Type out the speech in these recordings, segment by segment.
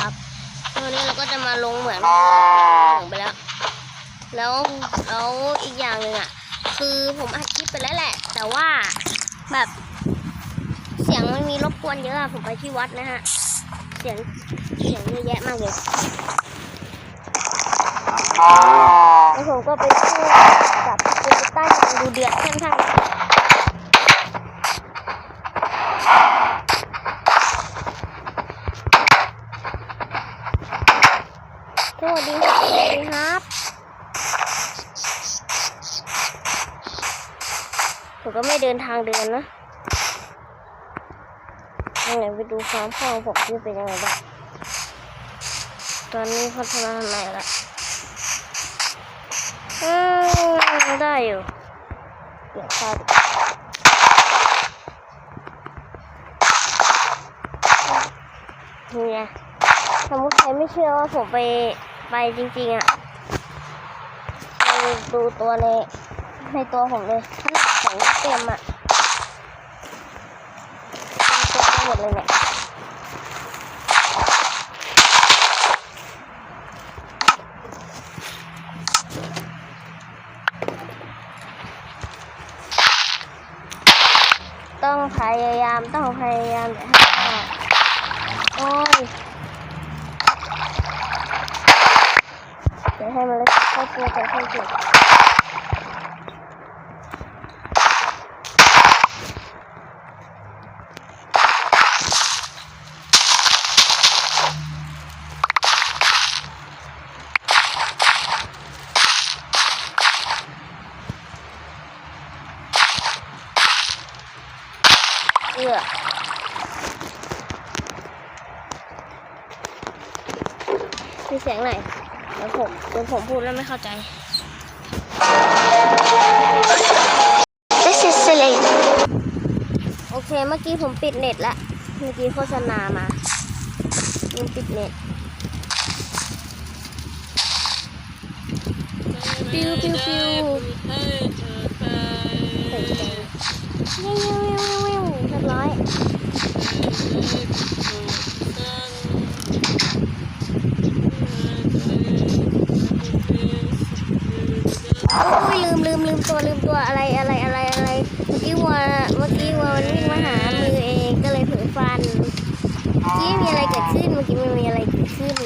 ครับตอนนี้เราก็จะมาลงเหมือนลงไปแล้ว แล้วแล้วอีกอย่างหนึ่งอะ คือผมอัดคลิปไปแล้วแหละ แต่ว่าแบบเสียงมันมีรบกวนเยอะอะผมไปที่วัดนะฮะ เสียงเสียงเยอะแยะมากเลยแล้วผมก็ไปพูดกับเจมิต้าอย่างดูเดือดค่อนข้างสวัสดีครับสวัสดีครับ ผมก็ไม่เดินทางเดินนะยังไงไปดูฟาร์มพ่อผมที่เป็นยังไงบ้าง ตอนนี้พัฒนาทางไหนละอืมได้อยู่เดี๋ยวข้าดินี่ไงสมมติใครไม่เชื่อว่าผมไปไปจริงๆอะ ดูตัวในในตัวผมเลย ของเต็มอะเป็นตัวไปหมดเลยเนี่ยต้องพยายามต้องพยายามอย่าให้พลาดโอ้ยเดี๋ยวให้มันเล็กเข้าตัวไปเข้าตัว อื้อมีเสียงไหนเดี๋ยวผมเดี๋ยวผมพูดแล้วไม่เข้าใจ This is silly. โอเค เมื่อกี้ผมปิดเน็ตแล้ว เมื่อกี้โฆษณามาลืมปิดเน็ต ปิวปิวปิวเฮ้ยเฮ้ ยเฮ้ยเฮ้ยเฮ้ยเรียบร้อยโอ้ยลืมลืมลืมตัวลืมตัวอะไรอะไรอะไรอะไรเมื่อกี้วัวเมื่อกี้วัวมันวิ่งมาหามือเองก็เลยเผลอฟันเมื่อกี้มีอะไรเกิดขึ้นเมื่อกี้ไม่มีอะไรเกิดขึ้น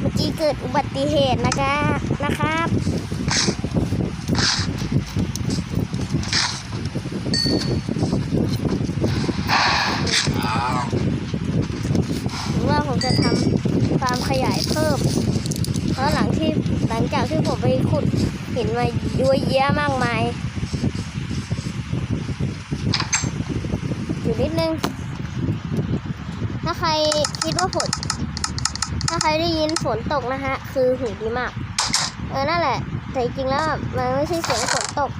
เมื่อกี้เกิดอุบัติเหตุนะคะนะครับ หรือว่า ผมจะทำฟาร์มขยายเพิ่ม เพราะหลังที่หลังจากที่ผมไปขุดหินมาเยอะแยอะมากมายอยู่นิดนึง ถ้าใครคิดว่าฝนถ้าใครได้ยินฝนตกนะฮะ คือหูดีมาก เออ นั่นแหละ แต่จริงแล้วมันไม่ใช่เสียงฝนตก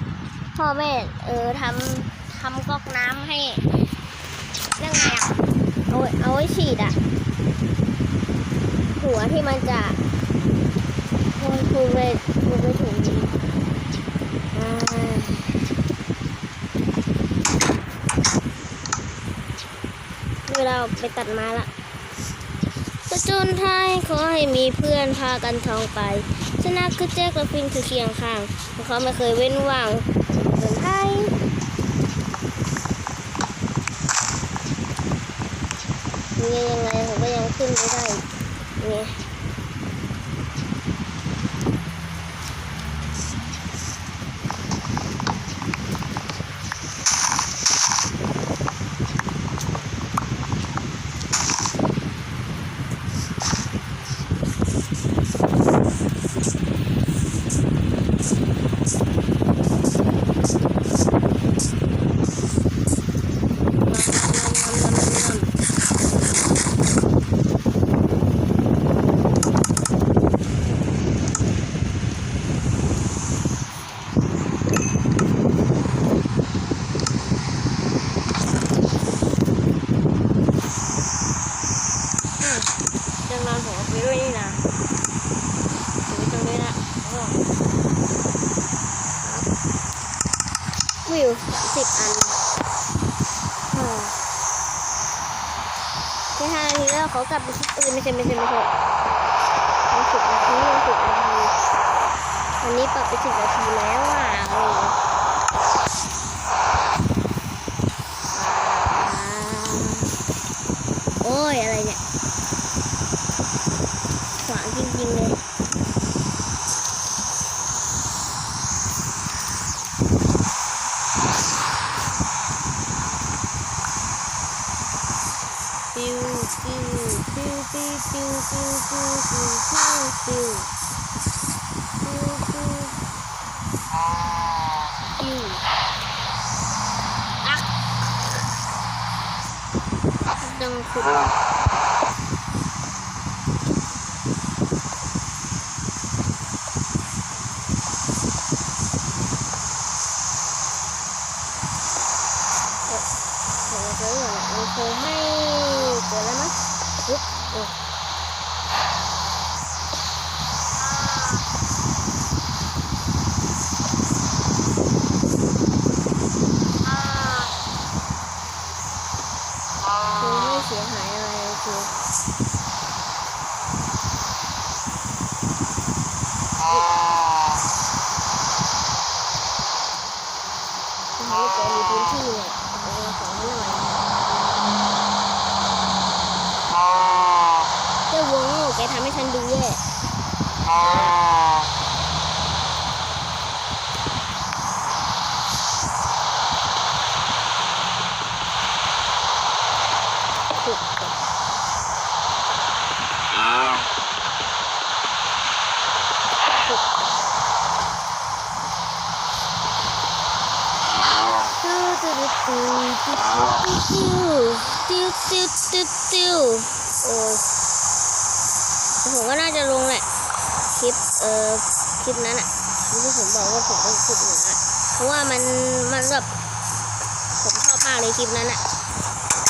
พ่อแม่ เออทำทำก๊อกน้ำให้เรื่องไงอะ เอาไว้เอาไว้ฉีดอะหัวที่มันจะโอ้ยพูไม่พูไม่ถูกดีอ่เวลาไปตัดไม้ละจะจนท้ายขอให้มีเพื่อนพากันท่องไปชนะคือแจ๊กและฟินคือเคียงข้างเขาไม่เคยเว้นว่างเดินไทยนี่ยังไงผมก็ยังขึ้นไม่ได้เนี่ย จังนอนผมเอาไปด้วยนี่นะถือไว้ตรงนี้ละแล้วก็ ครับวิวสิบอันอ่าแค่ห้านาทีแล้วเขากลับไปที่เออไม่ใช่ไม่ใช่ไม่ใช่มันสิบนาทีมันสิบนาทีวันนี้ปรับไปสิบนาทีแล้วอะโอ้ยอะไร đang khủng phù hay của lá mắt Úp, ui. À. À. ก่อนนะมันคงไม่เจอแล้วมั้งปุ๊บโอ้คือไม่เสียหายอะไรคือให้แกมีพื้นที่เนี่ยเอาของให้หน่อยเจ้าวัวโง่แกทำให้ฉันดูแย่ โอ้ยผมก็น่าจะลงแหละคลิปเอ่อคลิปนั้นอะที่ผมบอกว่าผมเป็นฝึกเหนือเพราะว่ามันมันแบบผมชอบมากเลยคลิปนั้นอะ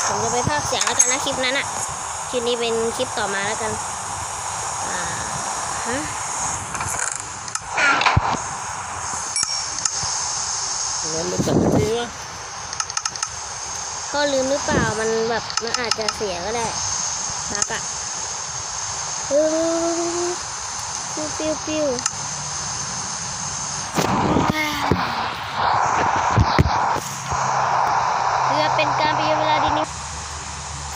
ผมจะไปภาคเสียงแล้วกันนะคลิปนั้นอะคลิปนี้เป็นคลิปต่อมาแล้วกันอ่าฮะงั้นมันจับทีวะ ก็ลืมหรือเปล่ามันแบบมันอาจจะเสียก็ได้บักอะปิ้วปิ้วปิ้วเพื่อเป็นการปิะหยัดเวลาดีนี้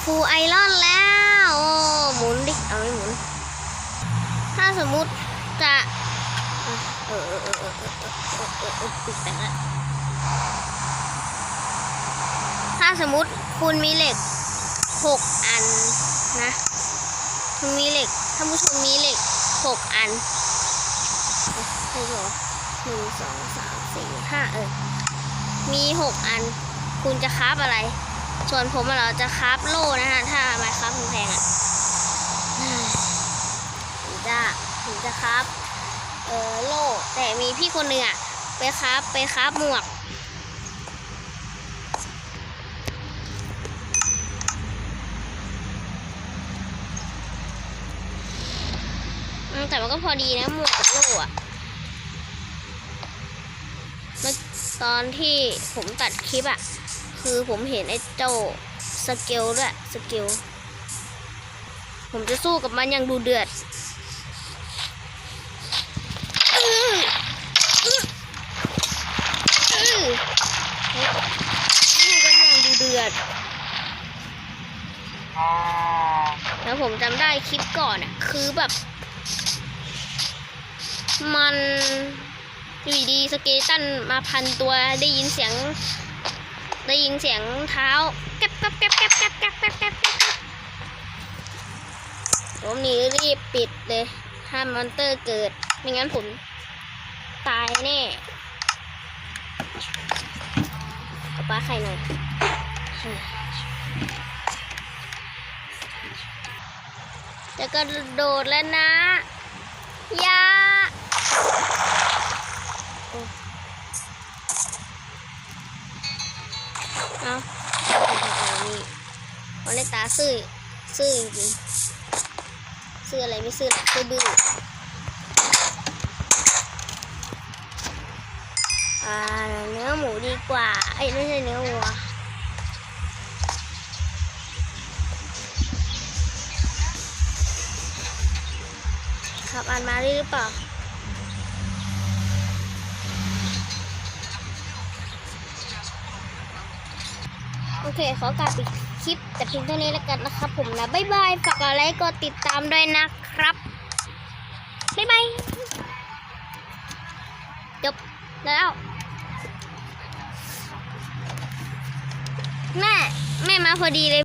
ฟูไอรอนแล้วโอ้หมุนดิเอาไม่หมุน ถ้าสมมุติจะเออเออเออเออเออเออปิดไปแล้วาสมมติคุณมีเหล็กหกอันนะคุณมีเหล็กท่านผู้ชมมีเหล็กหกอันใช่หรอหนึ่งสองสามสี่ห้าเออมีหกอัน คุณจะคราฟอะไร ส่วนผมเราจะคราฟโล่นะฮะ ถ้าไม้คราฟแพงอะผมจะผมจะคราฟเออโล่แต่มีพี่คนหนึ่งอะไปคราฟไปคราฟหมวก แต่มันก็พอดีนะหมวกกับโล่อะตอนที่ผมตัดคลิปอะคือผมเห็นไอ้เจ้าสเกลด้วยสเกลผมจะสู้กับมันอย่างดูเดือดสู้กันอย่างดูเดือด แล้วผมจำได้คลิปก่อนอะคือแบบ มันอยู่ดีสเกตันมาพันตัวได้ยินเสียง ได้ยินเสียงเท้าแก๊บแก๊บแก๊บแก๊บแก๊บแก๊บแก๊บแก๊บผมหนีรีบปิดเลยห้ามมอนเตอร์เกิด ไม่งั้นผมตายแน่เอาปลาไข่หน่อยจะกระโดดแล้วนะยา เอานี่นนี้ตาซื่อ ซื่อจริงซื่ออะไรไม่ซื่อซื่อบื้อเนื้อหมูดีกว่า เอ้ยไม่ใช่เนื้อวัวขับอันมาหรือเปล่า โอเค ขอกลับอีกคลิปแต่เพียงเท่านี้แล้วกันนะครับผมนะ บ๊ายบาย ฝากกดไลค์กดติดตามด้วยนะครับ บ๊ายบาย จบแล้ว แม่ แม่มาพอดีเลย